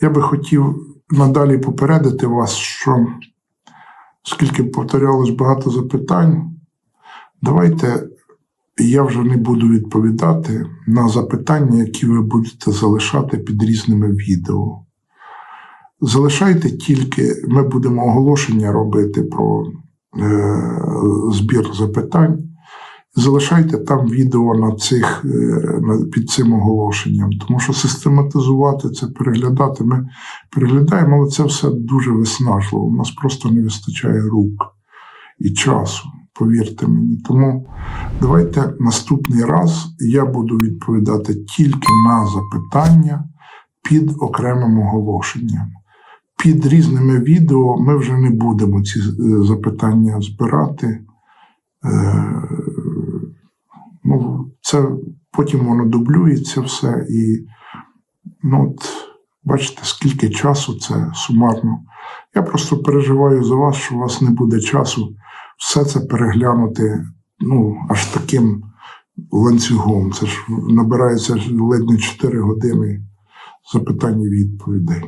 Я би хотів надалі попередити вас, що оскільки повторялось багато запитань, давайте я вже не буду відповідати на запитання, які ви будете залишати під різними відео. Залишайте тільки, ми будемо оголошення робити про е, збір запитань. Залишайте там відео на цих, е, під цим оголошенням, тому що систематизувати це, переглядати. Ми переглядаємо, але це все дуже виснажливо. У нас просто не вистачає рук і часу, повірте мені. Тому давайте наступний раз я буду відповідати тільки на запитання під окремим оголошенням. Під різними відео ми вже не будемо ці е, запитання збирати. Ну, це потім воно дублюється все. І ну, от, бачите, скільки часу це сумарно. Я просто переживаю за вас, що у вас не буде часу все це переглянути ну, аж таким ланцюгом. Це ж набирається ледь не 4 години запитань і відповідей.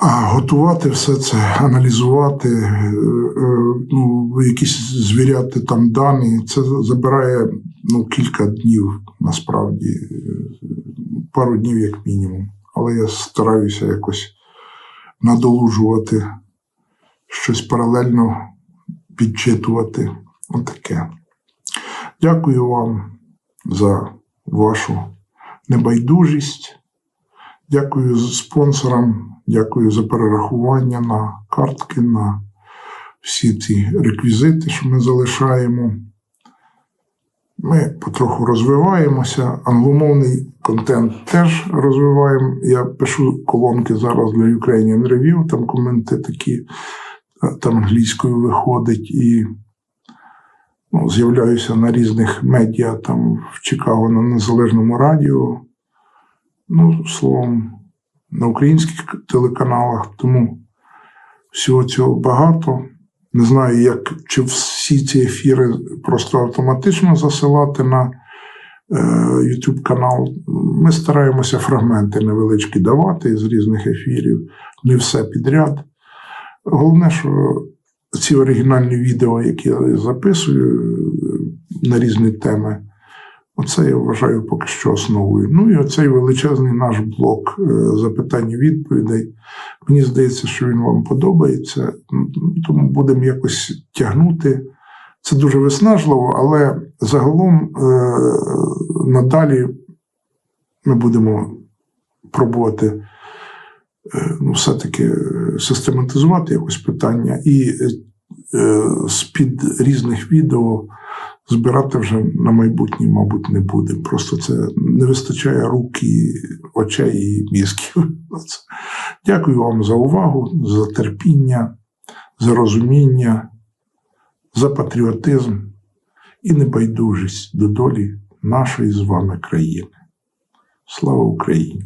Готувати все це, аналізувати, е, е, ну, якісь звіряти там дані, це забирає ну, кілька днів насправді, е, пару днів як мінімум. Але я стараюся якось надолужувати щось паралельно підчитувати. Отаке. Дякую вам за вашу небайдужість. Дякую спонсорам, дякую за перерахування на картки, на всі ці реквізити, що ми залишаємо. Ми потроху розвиваємося. Англомовний контент теж розвиваємо. Я пишу колонки зараз для Ukrainian Review, там коменти такі, там англійською виходить і ну, з'являюся на різних медіа, там в Чикаго на Незалежному радіо. Ну, словом, на українських телеканалах, тому всього цього багато. Не знаю, як чи всі ці ефіри просто автоматично засилати на е, YouTube канал. Ми стараємося фрагменти невеличкі давати з різних ефірів, не все підряд. Головне, що ці оригінальні відео, які я записую е, на різні теми, Оце я вважаю поки що основою. Ну і оцей величезний наш блок е, запитань і відповідей. Мені здається, що він вам подобається, тому будемо якось тягнути. Це дуже виснажливо, але загалом е, надалі ми будемо пробувати е, ну, все-таки систематизувати якось питання і з-під різних відео збирати вже на майбутнє, мабуть, не будемо. Просто це не вистачає рук і очей і мізків. Дякую вам за увагу, за терпіння, за розуміння, за патріотизм і небайдужість до долі нашої з вами країни. Слава Україні!